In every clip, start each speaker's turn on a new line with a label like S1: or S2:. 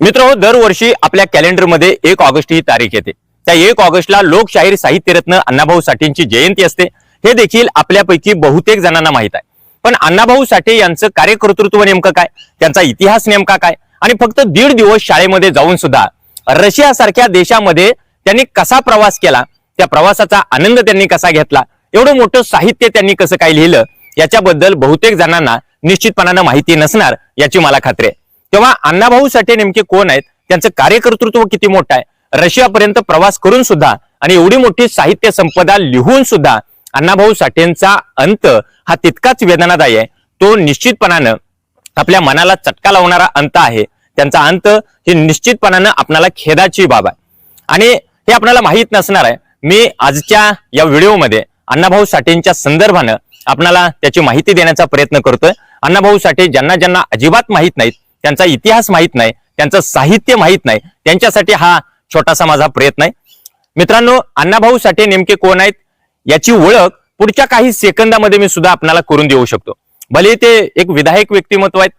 S1: मित्र दरवर्षी आपल्या कॅलेंडरमध्ये एक ऑगस्ट ही तारीख येते. त्या एक ऑगस्टला लोकशाहीर साहित्यरत्न अण्णाभाऊ साठेंची जयंती असते. हे देखील आपल्यापैकी बहुतेक जणांना माहीत आहे. पण अण्णाभाऊ साठे यांचं कार्यकर्तृत्व नेमकं काय? त्यांचा इतिहास नेमका काय? आणि फक्त दीड दिवस शाळेमध्ये जाऊन सुद्धा रशिया सारख्या देशामध्ये त्यांनी कसा प्रवास केला? त्या प्रवासाचा आनंद त्यांनी कसा घेतला? एवढं मोठं साहित्य त्यांनी कसं काय लिहिलं? याच्याबद्दल बहुतेक जणांना निश्चितपणानं माहिती नसणार याची मला खात्री आहे. तेव्हा अण्णाभाऊ साठे नेमके कोण आहेत? त्यांचं कार्यकर्तृत्व किती मोठं आहे? रशियापर्यंत प्रवास करून सुद्धा आणि एवढी मोठी साहित्य संपदा लिहून सुद्धा अण्णाभाऊ साठेंचा अंत हा तितकाच वेदनादायी आहे. तो निश्चितपणानं आपल्या मनाला चटका लावणारा अंत आहे. त्यांचा अंत हे निश्चितपणानं आपणाला खेदाची बाब आहे. आणि हे आपल्याला माहीत नसणार आहे. मी आजच्या या व्हिडिओमध्ये अण्णाभाऊ साठेंच्या संदर्भानं आपणाला त्याची माहिती देण्याचा प्रयत्न करतोय. अण्णाभाऊ साठे ज्यांना ज्यांना अजिबात माहीत नाहीत त्यांचा इतिहास माहीत नाही त्यांचं साहित्य माहीत नाही त्यांच्यासाठी हा छोटासा माझा प्रयत्न आहे. मित्रांनो अण्णाभाऊ साठे नेमके कोण आहेत याची ओळख पुढच्या काही सेकंदामध्ये मी सुद्धा आपणाला करून देऊ शकतो. भले ते एक विधायक व्यक्तिमत्व आहेत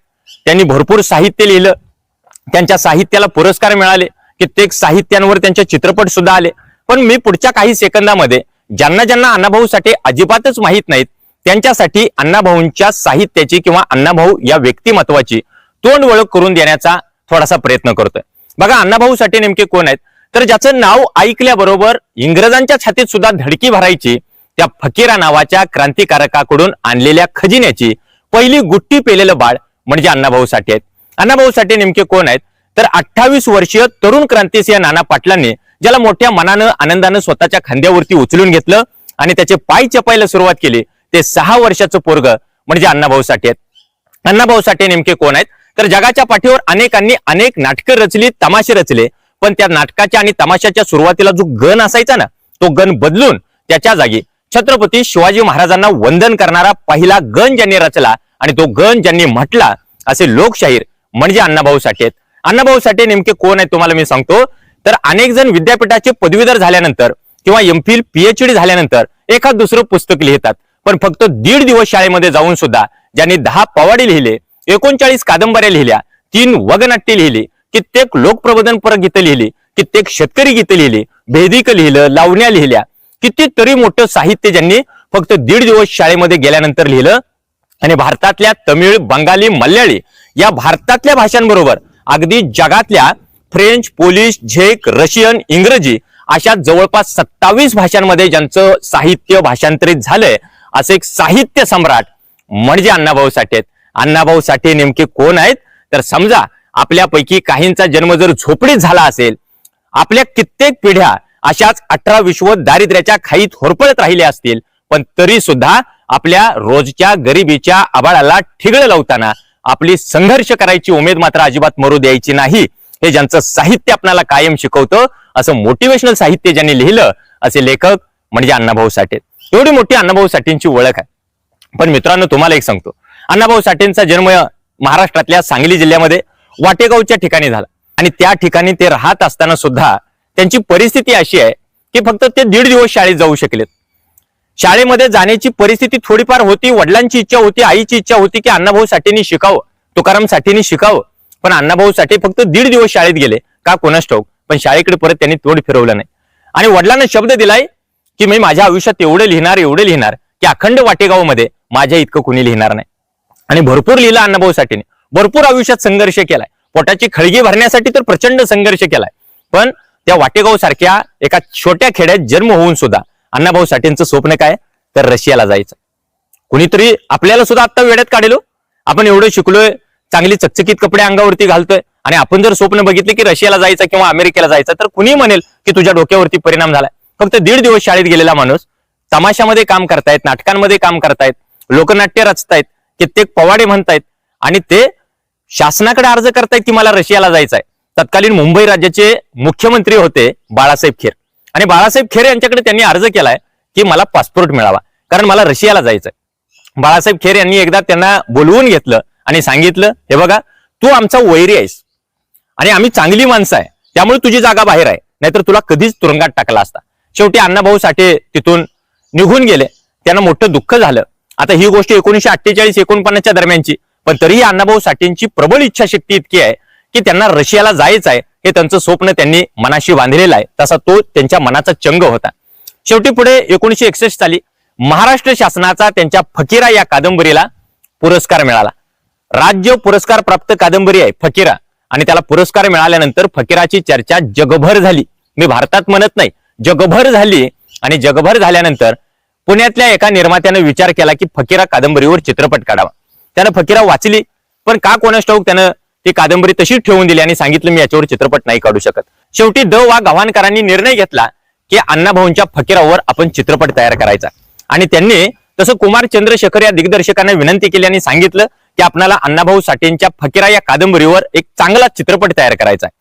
S1: त्यांनी भरपूर साहित्य लिहिलं त्यांच्या साहित्याला पुरस्कार मिळाले कित्येक साहित्यांवर त्यांचे चित्रपट सुद्धा आले. पण मी पुढच्या काही सेकंदामध्ये ज्यांना ज्यांना अण्णाभाऊ साठे अजिबातच माहीत नाहीत त्यांच्यासाठी अण्णाभाऊंच्या साहित्याची किंवा अण्णाभाऊ या व्यक्तिमत्वाची तोंड ओळख करून देण्याचा थोडासा प्रयत्न करतोय. बघा अण्णाभाऊ साठे नेमके कोण आहेत? तर ज्याचं नाव ऐकल्याबरोबर इंग्रजांच्या छातीत सुद्धा धडकी भरायची त्या फकीरा नावाच्या क्रांतिकारकाकडून आणलेल्या खजिन्याची पहिली गुट्टी पेलेलं बाळ म्हणजे अण्णाभाऊ साठे आहेत. अण्णाभाऊ साठे नेमके कोण आहेत? तर अठ्ठावीस वर्षीय तरुण क्रांतीसिंह नाना पाटलांनी ज्याला मोठ्या मनानं आनंदानं स्वतःच्या खांद्यावरती उचलून घेतलं आणि त्याचे पाय चपायला सुरुवात केली ते सहा वर्षाचं पोरग म्हणजे अण्णाभाऊ साठे आहेत. अण्णाभाऊ साठे नेमके कोण आहेत? तर जगाच्या पाठीवर अनेकांनी अनेक नाटकं रचली तमाशे रचले. पण त्या नाटकाच्या आणि तमाशाच्या सुरुवातीला जो गण असायचा ना तो गण बदलून त्याच्या जागी छत्रपती शिवाजी महाराजांना वंदन करणारा पहिला गण ज्यांनी रचला आणि तो गण ज्यांनी म्हटला असे लोकशाहीर म्हणजे अण्णाभाऊ साठे आहेत. अण्णाभाऊ साठे नेमके कोण आहेत तुम्हाला मी सांगतो. तर अनेक जण विद्यापीठाचे पदवीधर झाल्यानंतर किंवा एम फिल पीएचडी झाल्यानंतर एखाद दुसरं पुस्तक लिहितात. पण फक्त दीड दिवस शाळेमध्ये जाऊन सुद्धा ज्यांनी दहा पवाडे लिहिले एकोणचाळीस कादंबऱ्या लिहिल्या तीन वगनाट्य लिहिली कित्येक लोकप्रबोधनपर गीतं लिहिली कित्येक शेतकरी गीतं लिहिली भेदिक लिहिलं लावण्या लिहिल्या. कितीतरी मोठं साहित्य ज्यांनी फक्त दीड दिवस शाळेमध्ये गेल्यानंतर लिहिलं. आणि भारतातल्या तमिळ बंगाली मल्याळी या भारतातल्या भाषांबरोबर अगदी जगातल्या फ्रेंच पोलिश झेक रशियन इंग्रजी अशा जवळपास सत्तावीस भाषांमध्ये ज्यांचं साहित्य भाषांतरित झालंय असं एक साहित्य सम्राट म्हणजे अण्णाभाऊ साठे आहेत. अण्णाभाऊ साठे नेमके कोण आहेत? तर समजा आपल्यापैकी काहींचा जन्म जर झोपडीत झाला असेल आपल्या कित्येक पिढ्या अशाच अठरा विश्व दारिद्र्याच्या खाईत होरपळत राहिल्या असतील पण तरी सुद्धा आपल्या रोजच्या गरिबीच्या आबाळाला ठिगळ लावताना आपली संघर्ष करायची उमेद मात्र अजिबात मरू द्यायची नाही. हे ज्यांचं साहित्य आपल्याला कायम शिकवतं असं मोटिवेशनल साहित्य ज्यांनी लिहिलं असे लेखक म्हणजे अण्णाभाऊ साठे. एवढी मोठी अण्णाभाऊ साठेंची ओळख आहे. पण मित्रांनो तुम्हाला एक सांगतो. अण्णाभाऊ साठेंचा जन्म महाराष्ट्रातल्या सांगली जिल्ह्यामध्ये वाटेगावच्या ठिकाणी झाला. आणि त्या ठिकाणी ते राहत असताना सुद्धा त्यांची परिस्थिती अशी आहे की फक्त ते दीड दिवस शाळेत जाऊ शकलेत. शाळेमध्ये जाण्याची परिस्थिती थोडीफार होती वडिलांची इच्छा होती आईची इच्छा होती की अण्णाभाऊ साठेंनी शिकावं तुकाराम साठेंनी शिकावं. पण अण्णाभाऊ साठे फक्त दीड दिवस शाळेत गेले का कोणास ठाऊक? पण शाळेकडे परत त्यांनी तोड फिरवलं नाही. आणि वडिलांना शब्द दिलाय की मी माझ्या आयुष्यात एवढं लिहिणार एवढं लिहिणार की अखंड वाटेगावमध्ये माझ्या इतकं कुणी लिहिणार नाही. आणि भरपूर लिहिलं अण्णाभाऊ साठेने भरपूर आयुष्यात संघर्ष केलाय. पोटाची खळगी भरण्यासाठी तर प्रचंड संघर्ष केलाय. पण त्या वाटेगाव सारख्या एका छोट्या खेड्यात जन्म होऊन सुद्धा अण्णाभाऊ साठेंचं स्वप्न काय? तर रशियाला जायचं. कुणीतरी आपल्याला सुद्धा आत्ता वेळेत काढेलो हो. आपण एवढं शिकलोय चांगली चकचकीत कपडे अंगावरती घालतोय आणि आपण जर स्वप्न बघितले की रशियाला जायचं किंवा अमेरिकेला जायचं तर कुणी म्हणेल की तुझ्या डोक्यावरती परिणाम झालाय? फक्त दीड दिवस शाळेत गेलेला माणूस तमाशामध्ये काम करतायत नाटकांमध्ये काम करतायत लोकनाट्य रचतायत कित्येक पवाडे म्हणतायत आणि ते शासनाकडे अर्ज करतायत की मला रशियाला जायचंय. तत्कालीन मुंबई राज्याचे मुख्यमंत्री होते बाळासाहेब खेर. आणि बाळासाहेब खेर यांच्याकडे त्यांनी अर्ज केलाय की मला पासपोर्ट मिळावा कारण मला रशियाला जायचंय. बाळासाहेब खेर यांनी एकदा त्यांना बोलवून घेतलं आणि सांगितलं हे बघा तू आमचा वैरी आहेस आणि आम्ही चांगली माणसं आहे त्यामुळे तुझी जागा बाहेर आहे नाहीतर तुला कधीच तुरुंगात टाकला असता. शेवटी अण्णाभाऊ साठे तिथून निघून गेले. त्यांना मोठं दुःख झालं. आता ही गोष्ट एकोणीशे अठ्ठेचाळीस एकोणपन्नासच्या दरम्यानची. पण तरीही अण्णाभाऊ साठेंची प्रबळ इच्छाशक्ती इतकी आहे की त्यांना रशियाला जायचं आहे हे त्यांचं स्वप्न त्यांनी मनाशी बांधलेलं आहे. तसा तो त्यांच्या मनाचा चंग होता. शेवटी पुढे एकोणीशे एकसष्ट साली महाराष्ट्र शासनाचा त्यांच्या फकीरा या कादंबरीला पुरस्कार मिळाला. राज्य पुरस्कार प्राप्त कादंबरी आहे फकीरा. आणि त्याला पुरस्कार मिळाल्यानंतर फकीराची चर्चा जगभर झाली. मी भारतात म्हणत नाही जगभर झाली. आणि जगभर झाल्यानंतर पुण्यातल्या एका निर्मात्याने विचार केला की फकीरा कादंबरीवर चित्रपट काढावा. त्यानं फकीरा वाचली पण का कोणास ठाऊक त्यानं ती कादंबरी तशीच ठेवून दिली आणि सांगितलं मी याच्यावर चित्रपट नाही काढू शकत. शेवटी द वा गव्हाणकरांनी निर्णय घेतला की अण्णाभाऊंच्या फकीरावर आपण चित्रपट तयार करायचा. आणि त्यांनी तसं कुमार चंद्रशेखर या दिग्दर्शकांना विनंती केली आणि सांगितलं की आपणाला अण्णाभाऊ साठेंच्या फकीरा या कादंबरीवर एक चांगला चित्रपट तयार करायचा आहे.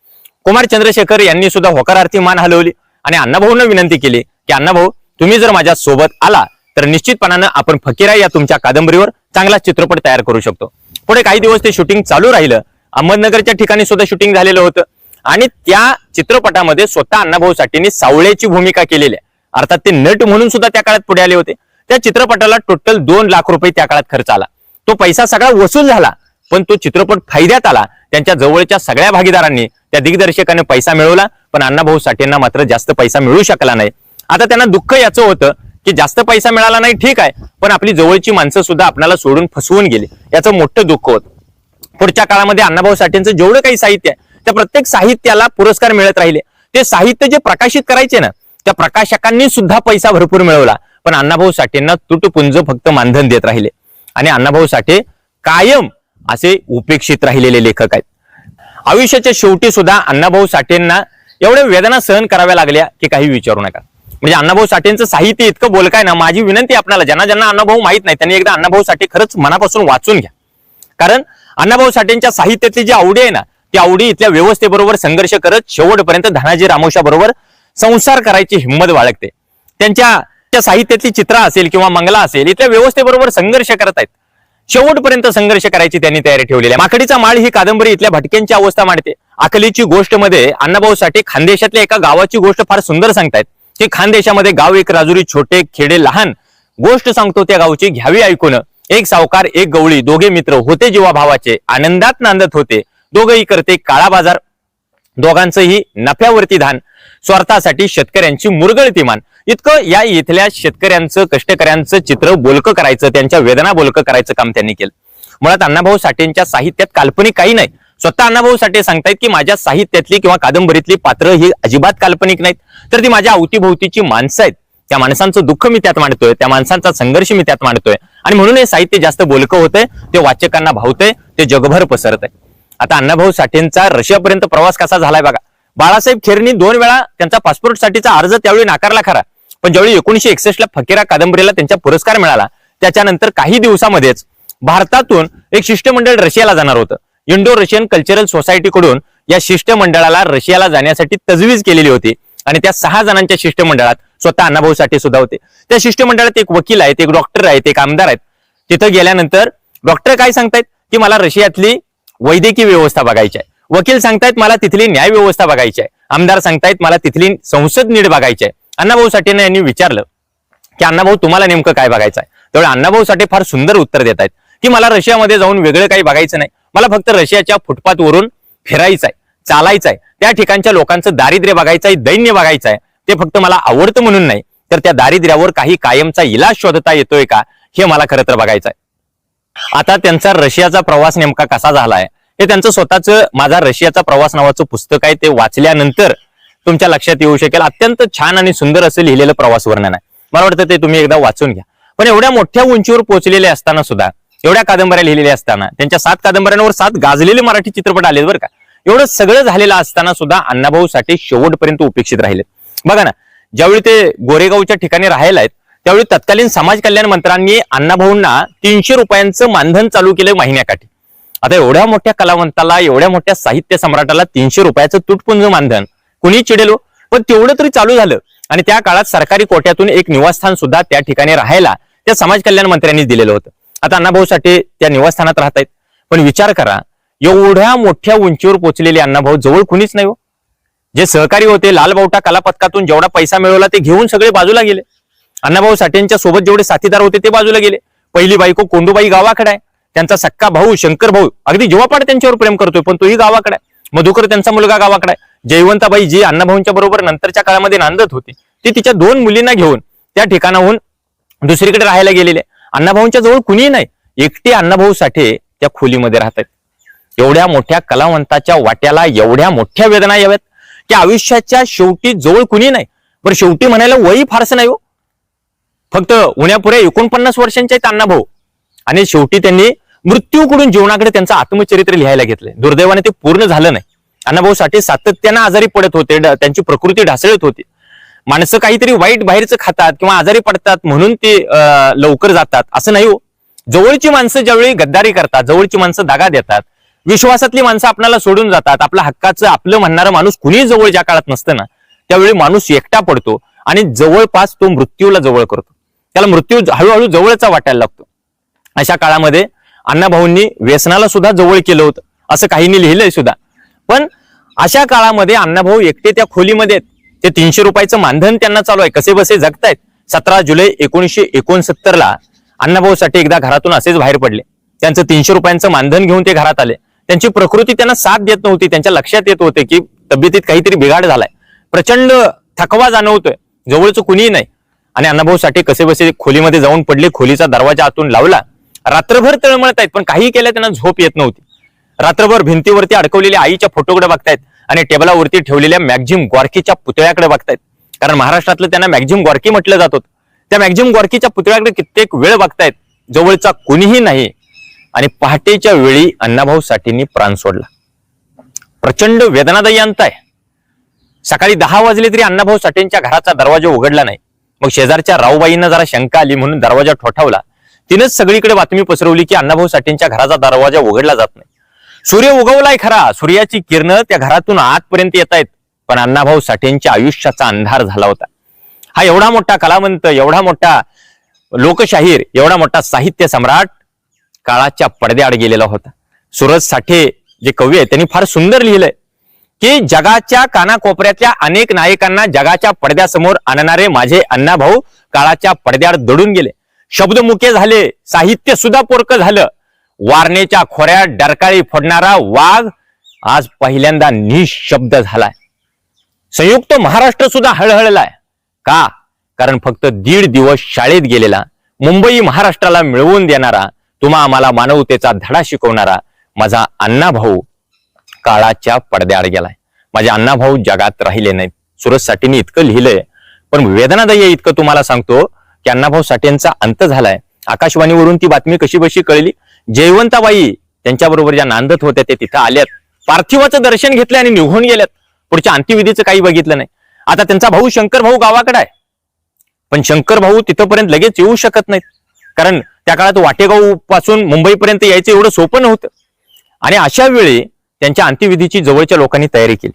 S1: कुमार चंद्रशेखर यांनी सुद्धा होकारार्थी मान हलवली आणि अण्णाभाऊंना विनंती केली की अण्णाभाऊ तुम्ही जर माझ्या सोबत आला तर निश्चितपणानं आपण फकीरा या तुमच्या कादंबरीवर चांगला चित्रपट तयार करू शकतो. पुढे काही दिवस ते शूटिंग चालू राहिलं. अहमदनगरच्या ठिकाणी सुद्धा शूटिंग झालेलं होतं. आणि त्या चित्रपटामध्ये स्वतः अण्णाभाऊ साठेंनी सावळेची भूमिका केलेली आहे. अर्थात ते नट म्हणून सुद्धा त्या काळात पुढे आले होते. त्या चित्रपटाला टोटल दोन लाख रुपये त्या काळात खर्च आला. तो पैसा सगळा वसूल झाला पण तो चित्रपट फायद्यात आला. त्यांच्या जवळच्या सगळ्या भागीदारांनी त्या दिग्दर्शकाने पैसा मिळवला पण अण्णाभाऊ साठेंना मात्र जास्त पैसा मिळू शकला नाही. आता त्यांना दुःख याचं होतं की जास्त पैसा मिळाला नाही ठीक आहे पण आपली जवळची माणसं सुद्धा आपल्याला सोडून फसवून गेली. याचं मोठं दुःख होतं. पुढच्या काळामध्ये अण्णाभाऊ साठेंचं जेवढं काही साहित्य आहे त्या प्रत्येक साहित्याला पुरस्कार मिळत राहिले. ते साहित्य जे प्रकाशित करायचे ना त्या प्रकाशकांनी सुद्धा पैसा भरपूर मिळवला. पण अण्णाभाऊ साठेंना तुटपुंज फक्त मानधन देत राहिले. आणि अण्णाभाऊ साठे कायम असे उपेक्षित राहिलेले लेखक आहेत. आयुष्याच्या शेवटी सुद्धा अण्णाभाऊ साठेंना एवढ्या वेदना सहन कराव्या लागल्या की काही विचारू नका. म्हणजे अण्णाभाऊ साठेंचं साहित्य इतकं बोलकाय ना माझी विनंती आपल्याला ज्यांना ज्यांना अण्णाभाऊ माहीत नाही त्यांनी एकदा अण्णाभाऊ साठे खरंच मनापासून वाचून घ्या. कारण अण्णाभाऊ साठेंच्या साहित्यातली जी आवडी आहे ना ती आवडी इथल्या व्यवस्थेबरोबर संघर्ष करत शेवटपर्यंत धनाजी रामोशा बरोबर संसार करायची हिंमत बाळगते. त्यांच्या त्या साहित्यातली चित्रा असेल किंवा मंगला असेल इथल्या व्यवस्थेबरोबर संघर्ष करत आहेत. शेवटपर्यंत संघर्ष करायची त्यांनी तयारी ठेवलेली आहे. माकडीचा माळ ही कादंबरी इथल्या भटक्यांची अवस्था मांडते. अकलीची गोष्टमध्ये अण्णाभाऊ साठे खानदेशातल्या एका गावाची गोष्ट फार सुंदर सांगतायत. की खानदेशामध्ये गाव एक राजुरी छोटे खेडे लहान गोष्ट सांगतो त्या गावची घ्यावी ऐकून. एक सावकार एक गवळी दोघे मित्र होते जेव्हा भावाचे आनंदात नांदत होते. दोघही करते काळा बाजार. दोघांचंही नफ्यावरती धान. स्वार्थासाठी शेतकऱ्यांची मुरगळतीमान इतकं या इथल्या शेतकऱ्यांचं कष्टकऱ्यांचं चित्र बोलकं करायचं त्यांच्या वेदना बोलकं करायचं काम त्यांनी केलं. मुळात अण्णाभाऊ साठेंच्या साहित्यात काल्पनिक काही नाही. स्वतः अण्णाभाऊ साठे सांगतायत की माझ्या साहित्यातली किंवा कादंबरीतली पात्र ही अजिबात काल्पनिक नाहीत. तर ती माझ्या अवतीभोवतीची माणसं आहेत. त्या माणसांचं दुःख मी त्यात मांडतोय त्या माणसांचा संघर्ष मी त्यात मांडतोय. आणि म्हणून हे साहित्य जास्त बोलकं होतंय ते वाचकांना भावतंय ते जगभर पसरत आहे आता अण्णाभाऊ साठेंचा रशियापर्यंत प्रवास कसा झालाय बघा. बाळासाहेब खेरनी दोन वेळा त्यांचा पासपोर्टसाठीचा अर्ज त्यावेळी नाकारला खरा. पण ज्यावेळी एकोणीशे एकसष्ट ला फकीरा कादंबरीला त्यांचा पुरस्कार मिळाला त्याच्यानंतर काही दिवसामध्येच भारतातून एक शिष्टमंडळ रशियाला जाणार होतं. इंडो रशियन कल्चरल सोसायटीकडून या शिष्टमंडळाला रशियाला जाण्यासाठी तजवीज केलेली होती आणि त्या सहा जणांच्या शिष्टमंडळात स्वतः अण्णाभाऊ साठे सुद्धा होते. त्या शिष्टमंडळात एक वकील आहेत एक डॉक्टर आहेत एक आमदार आहेत. तिथं गेल्यानंतर डॉक्टर काय सांगतायत की मला रशियातली वैद्यकीय व्यवस्था बघायची आहे. वकील सांगतायत मला तिथली न्याय व्यवस्था बघायची आहे. आमदार सांगतायत मला तिथली संसद नीड बघायची आहे. अण्णाभाऊ साठेने यांनी विचारलं की अण्णाभाऊ तुम्हाला नेमकं काय बघायचं आहे? त्यामुळे अण्णाभाऊ साठे फार सुंदर उत्तर देत आहेत की मला रशियामध्ये जाऊन वेगळं काही बघायचं नाही. मला फक्त रशियाच्या फुटपाथवरून फिरायचं आहे चालायचं आहे त्या ठिकाणच्या लोकांचं दारिद्र्य बघायचं आहे दैन्य बघायचं आहे ते फक्त मला आवडतं म्हणून नाही तर त्या दारिद्र्यावर काही कायमचा इलाज शोधता येतोय का हे मला खरं तर बघायचं आहे आता त्यांचा रशियाचा प्रवास नेमका कसा झालाय हे त्यांचं स्वतःच माझा रशियाचा प्रवास नावाचं पुस्तक आहे ते वाचल्यानंतर तुमच्या लक्षात येऊ शकेल अत्यंत छान आणि सुंदर असं लिहिलेलं प्रवास वर्णन आहे. मला वाटतं ते तुम्ही एकदा वाचून घ्या. पण एवढ्या मोठ्या उंचीवर पोहोचलेले असताना सुद्धा एवढ्या कादंबऱ्या लिहिलेल्या असताना त्यांच्या सात कादंबऱ्यांवर सात गाजलेले मराठी चित्रपट आले बरं का. एवढं सगळं झालेलं असताना सुद्धा अण्णाभाऊ साठे शेवटपर्यंत उपेक्षित राहिले बघा ना ज्यावेळी ते गोरेगावच्या ठिकाणी राहायला आहेत त्यावेळी तत्कालीन समाज कल्याण मंत्र्यांनी अण्णाभाऊंना तीनशे रुपयांचं मानधन चालू केलं महिन्याकाठी. आता एवढ्या मोठ्या कलावंताला एवढ्या मोठ्या साहित्य सम्राटाला तीनशे रुपयाचं तुटपुंज मानधन. कुणी चिडेलो पण तेवढं तरी चालू झालं. आणि त्या काळात सरकारी कोट्यातून एक निवासस्थान सुद्धा त्या ठिकाणी राहायला त्या समाज कल्याण मंत्र्यांनी दिलेलं होतं. आता अण्णाभाऊ साठे त्या निवासस्थानात राहत आहेत पण विचार करा एवढ्या मोठ्या उंचीवर पोचलेले अण्णाभाऊ जवळ कुणीच नाही हो. जे सहकारी होते लालबावटा कला पथकातून जेवढा पैसा मिळवला ते घेऊन सगळे बाजूला गेले. अण्णाभाऊ साठेंच्या सोबत जेवढे साथीदार होते ते बाजूला गेले. पहिली बायको कोंडूबाई गावाकडे आहे. त्यांचा सक्का भाऊ शंकर भाऊ अगदी जीवापाड त्यांच्यावर प्रेम करतोय पण तोही गावाकडे आहे. मधुकर त्यांचा मुलगा गावाकडे आहे. जयवंताबाई जी अण्णाभाऊंच्या बरोबर नंतरच्या काळामध्ये नांदत होती. ती तिच्या दोन मुलींना घेऊन त्या ठिकाणाहून दुसरीकडे राहायला गेलेले. अण्णाभाऊंच्या जवळ कुणीही नाही. एकटे अण्णाभाऊ साठे त्या खोलीमध्ये राहतात. एवढ्या मोठ्या कलावंताच्या वाट्याला एवढ्या मोठ्या वेदना याव्यात की आयुष्याच्या शेवटी जवळ कुणी नाही. बरं शेवटी म्हणायला वही फारसं नाही हो. फक्त उण्यापुऱ्या एकोणपन्नास वर्षांचे आहेत अण्णाभाऊ. आणि शेवटी त्यांनी मृत्यूकडून जीवनाकडे त्यांचं आत्मचरित्र लिहायला घेतलंय. दुर्दैवाने ते पूर्ण झालं नाही. अण्णाभाऊ साठे सातत्यानं आजारी पडत होते त्यांची प्रकृती ढासळत होती. माणसं काहीतरी वाईट बाहेरचं खातात किंवा आजारी पडतात म्हणून ते अं, लवकर जातात. असं नाही हो. जवळची माणसं ज्यावेळी गद्दारी करतात जवळची माणसं दागा देतात विश्वासातली माणसं आपल्याला सोडून जातात आपल्या हक्काचं आपलं म्हणणारं माणूस कुणीही जवळ ज्या काळात नसतं ना त्यावेळी माणूस एकटा पडतो आणि जवळपास तो मृत्यूला जवळ करतो. त्याला मृत्यू हळूहळू जवळचा वाटायला लागतो. अशा काळामध्ये अण्णाभाऊंनी व्यसनाला सुद्धा जवळ केलं होतं. असं काहींनी लिहिलंय सुद्धा. पण अशा काळामध्ये अण्णाभाऊ एकटे त्या खोलीमध्ये ते तीनशे रुपयाचं मानधन त्यांना चालू आहे. कसे बसे जगतायत? सतरा जुलै एकोणीसशे एकोणसत्तर ला अण्णाभाऊ साठे एकदा घरातून असेच बाहेर पडले. त्यांचं तीनशे रुपयांचं मानधन घेऊन ते घरात आले. त्यांची प्रकृती त्यांना साथ देत नव्हती त्यांच्या लक्षात येत होते की तब्येतीत काहीतरी बिघाड झालाय. प्रचंड थकवा जाणवतोय. जवळचं कुणीही नाही. आणि अण्णाभाऊ साठे कसे बसे खोलीमध्ये जाऊन पडले खोलीचा दरवाजा आतून लावला. रात्रभर तळमळत आहेत पण काही केलं त्यांना झोप येत नव्हती. रात्रभर भिंतीवरती अडकवलेल्या आईच्या फोटोकडे बघतायत. आणि टेबलावरती ठेवलेल्या मॅक्झिम गॉर्कीच्या पुतळ्याकडे बघतायत. कारण महाराष्ट्रातलं त्यांना मॅक्झिम गॉर्की म्हटलं जात होतं. त्या मॅक्झिम गॉर्कीच्या पुतळ्याकडे कित्येक वेळ बघतायत. जवळचा कुणीही नाही. आणि पहाटेच्या वेळी अण्णाभाऊ साठींनी प्राण सोडला. प्रचंड वेदनादायी अंत आहे. सकाळी दहा वाजले तरी अण्णाभाऊ साठेंच्या घराचा दरवाजा उघडला नाही. मग शेजारच्या राऊबाईंना जरा शंका आली म्हणून दरवाजा ठोठावला. तिनंच सगळीकडे बातमी पसरवली की अण्णाभाऊ साठेंच्या घराचा दरवाजा उघडला जात नाही. सूर्य उगवलाय खरा. सूर्याची किरणं त्या घरातून आतपर्यंत येत आहेत पण अण्णाभाऊ साठेंच्या आयुष्याचा अंधार झाला होता. हा एवढा मोठा कलावंत एवढा मोठा लोकशाहीर एवढा मोठा साहित्य सम्राट काळाच्या पडद्याआड गेलेला होता. सूरज साठे जे कवी आहे त्यांनी फार सुंदर लिहिलंय की जगाच्या कानाकोपऱ्यातल्या अनेक नायकांना जगाच्या पडद्यासमोर आणणारे माझे अण्णाभाऊ काळाच्या पडद्याआड दडून गेले. शब्दमुखे झाले साहित्य सुद्धा पोरकं झालं. वारणेच्या खोऱ्यात डरकाळी फोडणारा वाघ आज पहिल्यांदा निशब्द झालाय. संयुक्त महाराष्ट्र सुद्धा हळहळलाय. का? कारण फक्त दीड दिवस शाळेत गेलेला मुंबई महाराष्ट्राला मिळवून देणारा तुम्हा आम्हाला मानवतेचा धडा शिकवणारा माझा अण्णा भाऊ काळाच्या पडद्याआड गेलाय. माझे अण्णा भाऊ जगात राहिले नाही सुरज साठीने इतकं लिहिलंय पण वेदनादायी इतकं तुम्हाला सांगतो की अण्णाभाऊ साठेंचा अंत झालाय. आकाशवाणीवरून ती बातमी कशी बशी कळली? जयवंताबाई त्यांच्याबरोबर ज्या नांदत होत्या ते तिथं आल्यात. पार्थिवाचं दर्शन घेतलं आणि निघून गेल्यात. पुढच्या अंत्यविधीचं काही बघितलं नाही. आता त्यांचा भाऊ शंकर भाऊ गावाकडे आहे. पण शंकर भाऊ तिथंपर्यंत लगेच येऊ शकत नाहीत. कारण त्या काळात वाटेगावपासून मुंबईपर्यंत यायचं एवढं सोपं नव्हतं. आणि अशा वेळी त्यांच्या अंत्यविधीची जवळच्या लोकांनी तयारी केली.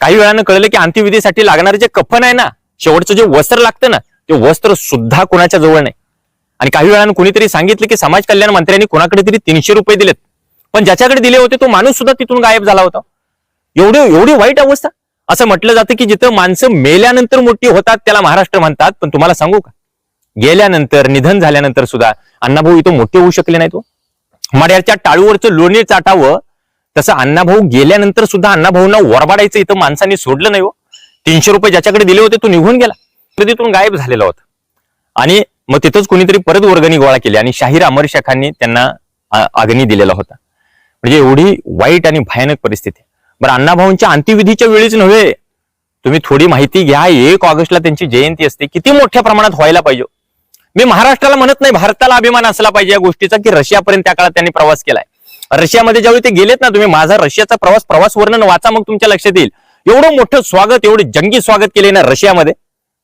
S1: काही वेळानं कळलं की अंत्यविधीसाठी लागणारे जे कफन आहे ना शेवटचं जे वस्त्र लागतं ना ते वस्त्र सुद्धा कोणाच्या जवळ नाही. आणि काही वेळानं कुणीतरी सांगितलं की समाज कल्याण मंत्र्यांनी कोणाकडे तरी तीनशे रुपये दिलेत. पण ज्याच्याकडे दिले होते तो माणूस सुद्धा तिथून गायब झाला होता. एवढी एवढी वाईट अवस्था. असं म्हटलं जातं की जिथं माणसं मेल्यानंतर मोठी होतात त्याला महाराष्ट्र म्हणतात. पण तुम्हाला सांगू का? गेल्यानंतर निधन झाल्यानंतर सुद्धा अण्णाभाऊ इथं मोठे होऊ शकले नाहीत तो मड्याच्या टाळूवरचं लोणी चाटावं तसं अण्णाभाऊ गेल्यानंतर सुद्धा अण्णाभाऊंना वरबाडायचं इथं माणसांनी सोडलं नाही हो. तीनशे रुपये ज्याच्याकडे दिले होते तो निघून गेला. तर तिथून गायब झालेला होता. आणि मग तिथंच कोणीतरी परत वर्गणी गोळा केली आणि शाहीर अमर शेखांनी त्यांना अग्नी दिलेला होता. म्हणजे एवढी वाईट आणि भयानक परिस्थिती. बरं अण्णाभाऊंच्या अंत्यविधीच्या वेळीच नव्हे. तुम्ही थोडी माहिती घ्या. एक ऑगस्टला त्यांची जयंती असते. किती मोठ्या प्रमाणात व्हायला पाहिजे हो. मी महाराष्ट्राला म्हणत नाही भारताला अभिमान असला पाहिजे या गोष्टीचा की रशियापर्यंत त्या काळात त्यांनी प्रवास केलाय. रशियामध्ये ज्यावेळी ते गेलेत ना तुम्ही माझा रशियाचा प्रवास प्रवास वर्णन वाचा मग तुमच्या लक्षात येईल. एवढं मोठं स्वागत एवढं जंगी स्वागत केले ना रशियामध्ये.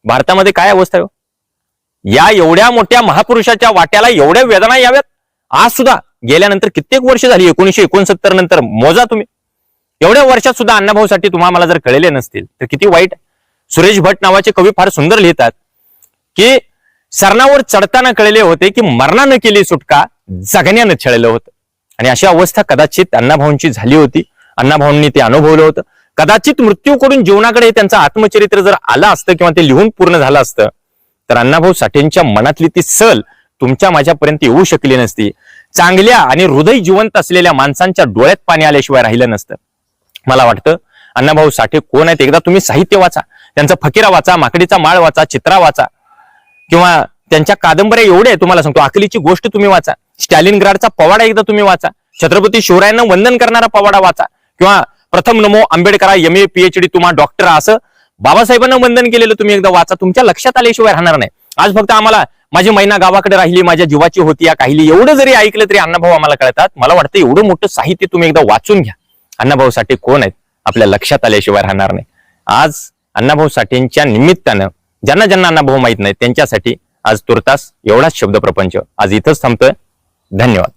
S1: भारतामध्ये काय अवस्था आहे हो? या एवढ्या मोठ्या महापुरुषाच्या वाट्याला एवढ्या वेदना याव्यात? आज सुद्धा गेल्यानंतर कित्येक वर्ष झाली एकोणीशे एकोणसत्तर नंतर मोजा तुम्ही. एवढ्या वर्षात सुद्धा अण्णाभाऊसाठी तुम्हाला जर कळले नसतील तर किती वाईट. सुरेश भट नावाचे कवी फार सुंदर लिहितात की सरणावर चढताना कळले होते की मरणानं केली सुटका जगण्यानं छळलं होतं. आणि अशी अवस्था कदाचित अण्णाभाऊंची झाली होती. अण्णाभाऊंनी ते अनुभवलं होतं. कदाचित मृत्यूकडून जीवनाकडे त्यांचं आत्मचरित्र जर आलं असतं किंवा ते लिहून पूर्ण झालं असतं तर अण्णाभाऊ साठेंच्या मनातली ती सल तुमच्या माझ्यापर्यंत येऊ शकली नसती. चांगल्या आणि हृदय जिवंत असलेल्या माणसांच्या डोळ्यात पाणी आल्याशिवाय राहिलं नसतं. मला वाटतं अण्णाभाऊ साठे कोण आहेत? एकदा तुम्ही साहित्य वाचा. त्यांचा फकीरा वाचा माकडीचा माळ वाचा चित्रा वाचा. किंवा त्यांच्या कादंबऱ्या एवढ्या तुम्हाला सांगतो आकलीची गोष्ट तुम्ही वाचा. स्टॅलिन पवाडा एकदा तुम्ही वाचा. छत्रपती शिवरायांना वंदन करणारा पवाडा वाचा. किंवा प्रथम नमो आंबेडकरा एम ए पीएचडी तुम्हा डॉक्टर असं बाबासाहेबांना वंदन केलेलं तुम्ही एकदा वाचा. तुमच्या लक्षात आल्याशिवाय राहणार नाही. आज फक्त आम्हाला माझी मैना गावाकडे राहिली माझ्या जीवाची होती या काहिली एवढं जरी ऐकलं तरी अण्णाभाऊ आम्हाला कळतात. मला वाटतं एवढं मोठं साहित्य तुम्ही एकदा वाचून घ्या. अण्णाभाऊ साठे कोण आहेत? आपल्या लक्षात आल्याशिवाय राहणार नाही. आज अण्णाभाऊ साठेंच्या निमित्तानं ज्यांना ज्यांना अण्णाभाऊ माहीत नाही त्यांच्यासाठी आज तुर्तास एवढाच शब्द प्रपंच. आज इथंच थांबतोय. धन्यवाद.